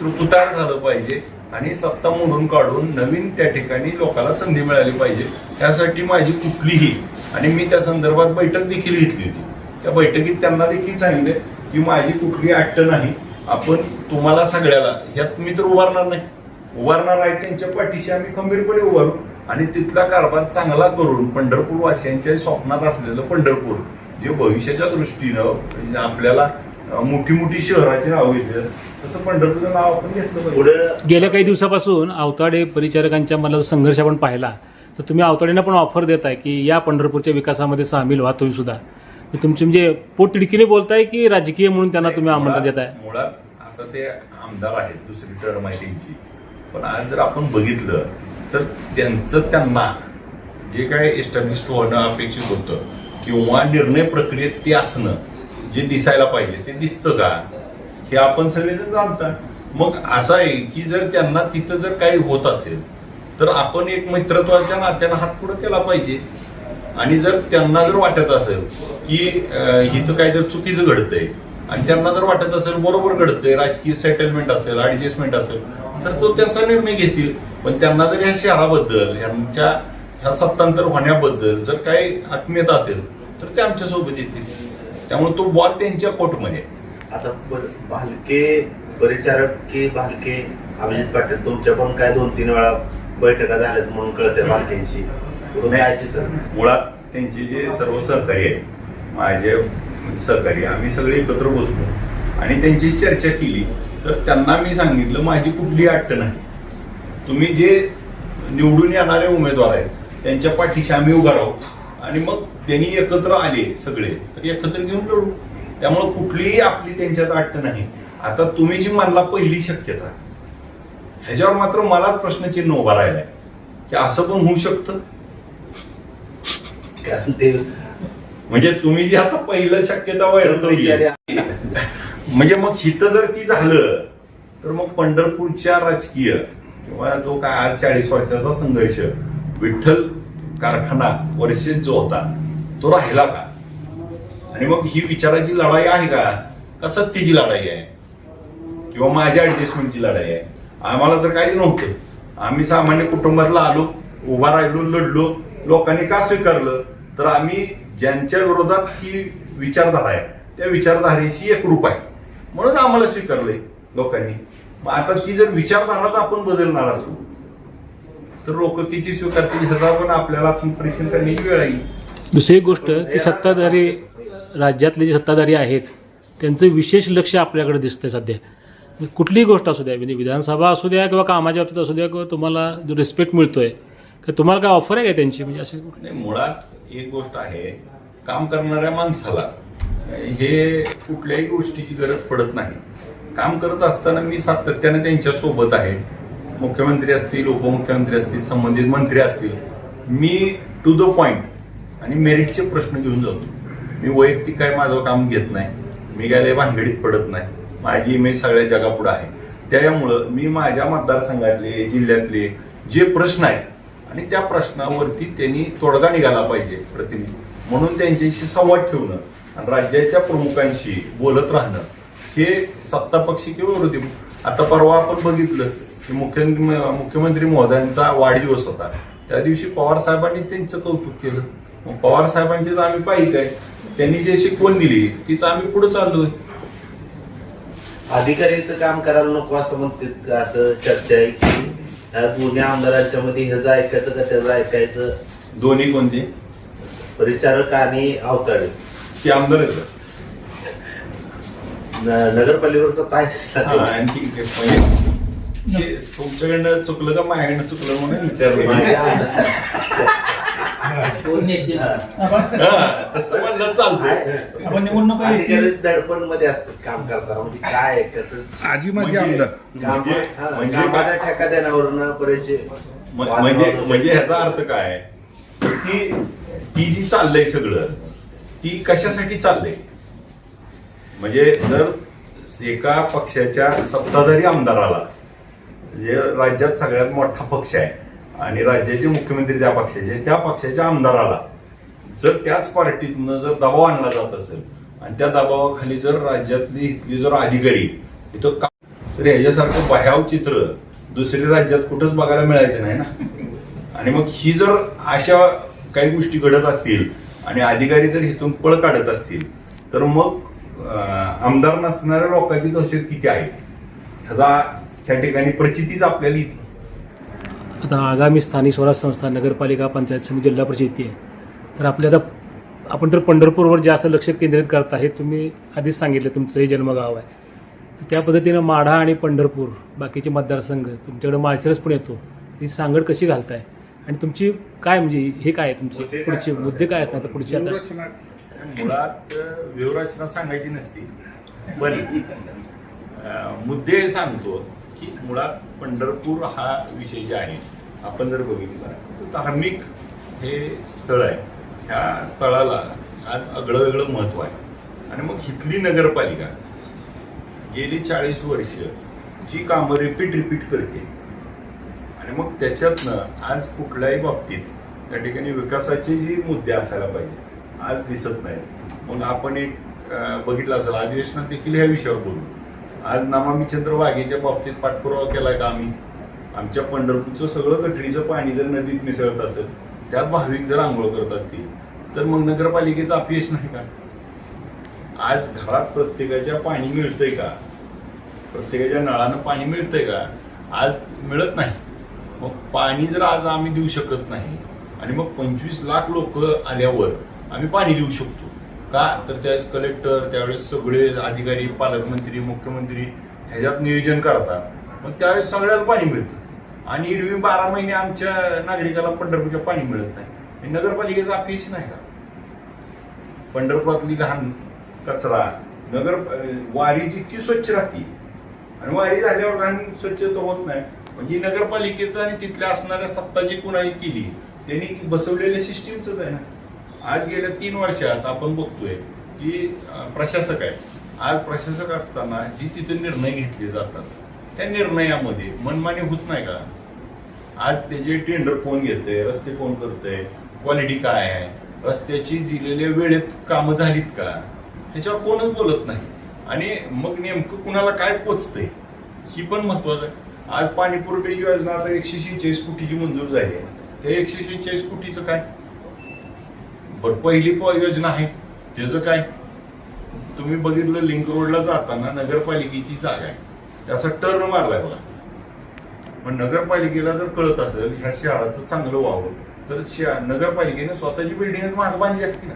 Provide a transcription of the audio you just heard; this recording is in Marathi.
तुतार झालं पाहिजे आणि सत्ता मोडून काढून नवीन त्या ठिकाणी लोकांना संधी मिळाली पाहिजे. त्यासाठी माझी कुठलीही आणि मी त्या संदर्भात बैठक देखील घेतली होती. त्या बैठकीत त्यांना देखील सांगितले की माझी कुठली अट्ट नाही. आपण तुम्हाला सगळ्याला ह्यात मी तर उभारणार नाही. उभारणार आहे त्यांच्या पाठीशी आम्ही खंबीरपणे उभारू. आणि तिथला कारभार चांगला करून पंढरपूर वासियांच्या स्वप्नात असलेलं पंढरपूर जे भविष्याच्या दृष्टीनं आपल्याला मोठी मोठी शहराची नावं घेतली. तसं पंढरपूरचं नाव आपण घेतलं पाहिजे. पुढं गेल्या काही दिवसापासून अवताडे परिचारकांच्या मला संघर्ष आपण पाहिला तर तुम्ही अवताडेंना पण ऑफर देताय की या पंढरपूरच्या विकासामध्ये सामील व्हा तुम्ही सुद्धा. तर तुमची म्हणजे पोटतिडकीने बोलताय की राजकीय म्हणून त्यांना तुम्ही आमंत्रण देताय? मुळात आता ते आमदार आहेत दुसरी टर्म आहे त्यांची. पण आज जर आपण बघितलं तर त्यांचं त्यांना जे काय एस्टॅब्लिश होणं अपेक्षित होतं किंवा निर्णय प्रक्रियेत ते असणं जे दिसायला पाहिजे ते दिसतं का? हे आपण सगळेजण जाणता मग असं आहे की जर त्यांना तिथं जर काही होत असेल तर आपण एक मित्रत्वाच्या नात्यानं हात पुढे केला पाहिजे. आणि जर त्यांना जर वाटत असेल की हिथं इथं काय जर चुकीचं घडतंय आणि त्यांना जर वाटत असेल बरोबर घडतंय राजकीय सेटलमेंट असेल ऍडजस्टमेंट असेल तर तो त्यांचा निर्णय घेतील. पण त्यांना जर ह्या शहराबद्दल ह्यांच्या ह्या सत्तांतर होण्याबद्दल जर काही आत्मीयता असेल तर ते आमच्यासोबत येतील. त्यामुळे तो बॉल त्यांच्या कोर्टमध्ये. आता भालके परिचारक की भालके अभिजित पाटील तुमच्या पण काय दोन तीन वेळा बैठका झाल्यात म्हणून कळते भालकेंची. मुळात त्यांचे जे सर्व सहकारी आहेत माझे सहकारी आम्ही सगळे एकत्र बसलो आणि त्यांची चर्चा केली. तर त्यांना मी सांगितलं माझी कुठली अट्ट नाही. तुम्ही जे निवडून येणारे उमेदवार आहेत त्यांच्या पाठीशी आम्ही उभा राहू. आणि मग त्यांनी एकत्र आले सगळे. तर एकत्र घेऊन लढू. त्यामुळे कुठलीही आपली त्यांच्यात अट्ट नाही. आता तुम्ही जी म्हणला पहिली शक्यता. ह्याच्यावर मात्र मलाच प्रश्नचिन्ह उभा राहिलाय. की असं पण होऊ शकतं? म्हणजे तुम्ही जी आता पहिलं शक्यता सर्वविचारी म्हणजे मग हिथं जर ती झालं तर मग पंढरपूरच्या राजकीय किंवा जो काय आज चाळीस वर्षाचा संघर्ष विठ्ठल कारखाना वर्षेस जो होता तो राहिला का? आणि मग ही विचाराची लढाई आहे का? का सत्तेची लढाई आहे? किंवा माझ्या ऍडजस्टमेंटची लढाई आहे? आम्हाला तर काहीच नव्हतं. आम्ही सामान्य कुटुंबातला आलो उभा राहिलो लढलो. लोकांनी का स्वीकारलं? तर आम्ही ज्यांच्या विरोधात ही विचारधारा आहे त्या विचारधारेशी एकरूप आहे. म्हणून आम्हाला स्वीकारलंय लोकांनी. मग आता ती जर विचारधाराच आपण बदलणार असू तर लोक किती स्वीकारतील ह्याचा पण आपल्याला परीक्षण करण्याची वेळ येईल दुसरी गोष्ट की सत्ताधारी राज्यातले जे सत्ताधारी आहेत त्यांचं विशेष लक्ष आपल्याकडे दिसतंय सध्या. कुठलीही गोष्ट असू द्या म्हणजे विधानसभा असू द्या किंवा कामाच्या बाबतीत असू द्या किंवा तुम्हाला जो रिस्पेक्ट मिळतोय का तुम्हाला काय ऑफर आहे का त्यांची? म्हणजे असे नाही मुळात एक गोष्ट आहे काम करणाऱ्या माणसाला हे कुठल्याही गोष्टीची गरज पडत नाही. काम करत असताना मी सातत्याने त्यांच्यासोबत आहे. मुख्यमंत्री असतील उपमुख्यमंत्री असतील संबंधित मंत्री असतील मी टू द पॉइंट आणि मेरिटचे प्रश्न घेऊन जातो. मी वैयक्तिक काय माझं काम घेत नाही. मी काय लय भानगडीत पडत नाही. माझी इमेज सगळ्या जगापुढे आहे. त्यामुळं मी माझ्या मतदारसंघातले जिल्ह्यातले जे प्रश्न आहेत आणि त्या प्रश्नावरती त्यांनी तोडगा निघाला पाहिजे प्रतिनिधी. म्हणून त्यांच्याशी संवाद ठेवणं आणि राज्याच्या प्रमुखांशी बोलत राहणं हे सत्तापक्षी किंवा विरोधी आता परवा आपण बघितलं की मुख्यमंत्री मुख्यमंत्री महोदयांचा वाढदिवस होता. त्या दिवशी पवार साहेबांनीच त्यांचं कौतुक केलं. मग पवार साहेबांचीच आम्ही पाहिजे त्यांनी जे शिकवण दिली तीच आम्ही पुढे चाललोय अधिकारी इथं काम करायला नको असं म्हणते असं चर्चा आहे की दोन्ही आमदारांच्या मध्ये ह्याचं ऐकायचं का त्याचं ऐकायचं? दोन्ही कोणते? परिचारक आणि अवताडे ते आमदार नगरपालिकेवरचं काय? तुमच्याकडनं चुकलं का माझ्याकडनं चुकलं म्हणून विचारलं. हा, तसं म्हणलं चालतंय. आपण निवडणूक दडपणमध्ये असतात काम करताना. म्हणजे काय कसं? आजी माझी म्हणजे- आमदार. म्हणजे म्हणजे कामाच्या ठेका देण्यावरून बरेचसे म्हणजे म्हणजे ह्याचा अर्थ काय? की ती जी चाललंय सगळं ती कशासाठी चाललंय? म्हणजे जर एका पक्षाच्या सत्ताधारी आमदाराला जे राज्यात सगळ्यात मोठा पक्ष आहे. आणि राज्याचे मुख्यमंत्री त्या पक्षाचे त्या पक्षाच्या आमदाराला जर त्याच पार्टीतनं जर दबाव आणला जात असेल आणि त्या दबावाखाली जर राज्यातली इथली जर अधिकारी इथं का- तर ह्याच्यासारखं भयाव चित्र दुसऱ्या राज्यात कुठंच बघायला मिळायचं नाही ना. आणि मग ही जर अशा काही गोष्टी घडत असतील आणि अधिकारी जर इथून पळ काढत असतील तर मग आमदार नसणाऱ्या लोकांची दहशत किती आहे? ह्याचा त्या ठिकाणी प्रचितीच आपल्याला येते आता आगामी स्थानिक स्वराज्य संस्था नगरपालिका पंचायत समिती जिल्हा परिषद येते तर आपल्या आता आपण तर पंढरपूरवर जास्त लक्ष केंद्रित करता हे तुम्ही आधीच सांगितलं तुमचं हे जन्मगाव आहे. तर त्या पद्धतीनं माढा आणि पंढरपूर बाकीचे मतदारसंघ तुमच्याकडे माळशिरस पण येतो. ही सांगड कशी घालताय? आणि तुमची काय म्हणजे हे काय आहे तुमचे मुद्दे काय पुढचे मुद्दे काय असतात आता पुढचे आता? मुळात अं, व्यूहरचना सांगायची नसती. पण मुद्दे सांगतो. की मुळात पंढरपूर हा विषय जे आहे आपण जर बघितला तर धार्मिक हे स्थळ आहे. ह्या स्थळाला आज आगळं वेगळं महत्त्व आहे. आणि मग इथली नगरपालिका गेली चाळीस वर्ष जी कामं रिपीट रिपीट करते. आणि मग त्याच्यातनं आज कुठल्याही बाबतीत त्या ठिकाणी विकासाचे जे मुद्दे असायला पाहिजे आज दिसत नाही मग आपण एक बघितलं असेल अधिवेशनात देखील ह्या विषयावर बोलू आज नमामीचंद्र वाघेच्या बाबतीत पाठपुरावा केलाय का आम्ही? आमच्या पंढरपूरचं सगळं गटरीचं पाणी जर नदीत मिसळत असेल त्यात भाविक जर आंघोळ करत असतील तर मग नगरपालिकेचं अपयश नाही का? आज घरात प्रत्येकाच्या पाणी मिळतंय का? प्रत्येकाच्या नळानं पाणी मिळतंय का? आज मिळत नाही. मग पाणी जर आज आम्ही देऊ शकत नाही आणि मग पंचवीस लाख लोक आल्यावर आम्ही पाणी देऊ शकतो. का? तर त्यावेळेस कलेक्टर त्यावेळेस सगळे अधिकारी पालकमंत्री मुख्यमंत्री ह्याच्यात नियोजन करतात. मग त्यावेळेस सगळ्याला पाणी मिळतं. आणि एरवी बारा महिने आमच्या नागरिकाला पंढरपूरच्या पाणी मिळत नाही. नगरपालिकेचा अपयश नाही का? पंढरपुरातली घाण कचरा नगर वारी जितकी स्वच्छ राहते आणि वारी झाल्यावर घाण स्वच्छ तर होत नाही. म्हणजे नगरपालिकेचं आणि तिथल्या असणाऱ्या सत्ता जी कुणाही केली त्यांनी बसवलेल्या सिस्टीमच आहे ना. आज गेल्या तीन वर्षात आपण बघतोय की प्रशासक आहे आज प्रशासक असताना जी तिथे निर्णय घेतले जातात त्या निर्णयामध्ये मनमानी होत नाही का? आज त्याचे टेंडर कोण घेते रस्ते कोण करते क्वालिटी काय आहे रस्त्याची दिलेल्या वेळेत कामं झालीत का? ह्याच्यावर कोणच बोलत नाही. आणि मग नेमकं कुणाला काय पोचतंय ही पण महत्वाचं आहे. आज पाणी पुरवठ्याची योजना आता एकशे शेहेचाळीस कोटीची मंजूर झाली आहे. त्या एकशे शेहेचाळीस कोटीचं काय? बरं पहिली योजना आहे. त्याचं काय? तुम्ही बघितलं लिंक रोडला जाताना नगरपालिकेची जागा आहे. त्याचा टर्न मारलाय बघा. पण नगरपालिकेला जर कळत असेल ह्या शहराचं चांगलं व्हावं तर नगरपालिकेने स्वतःची बिल्डिंग बांधली असती ना.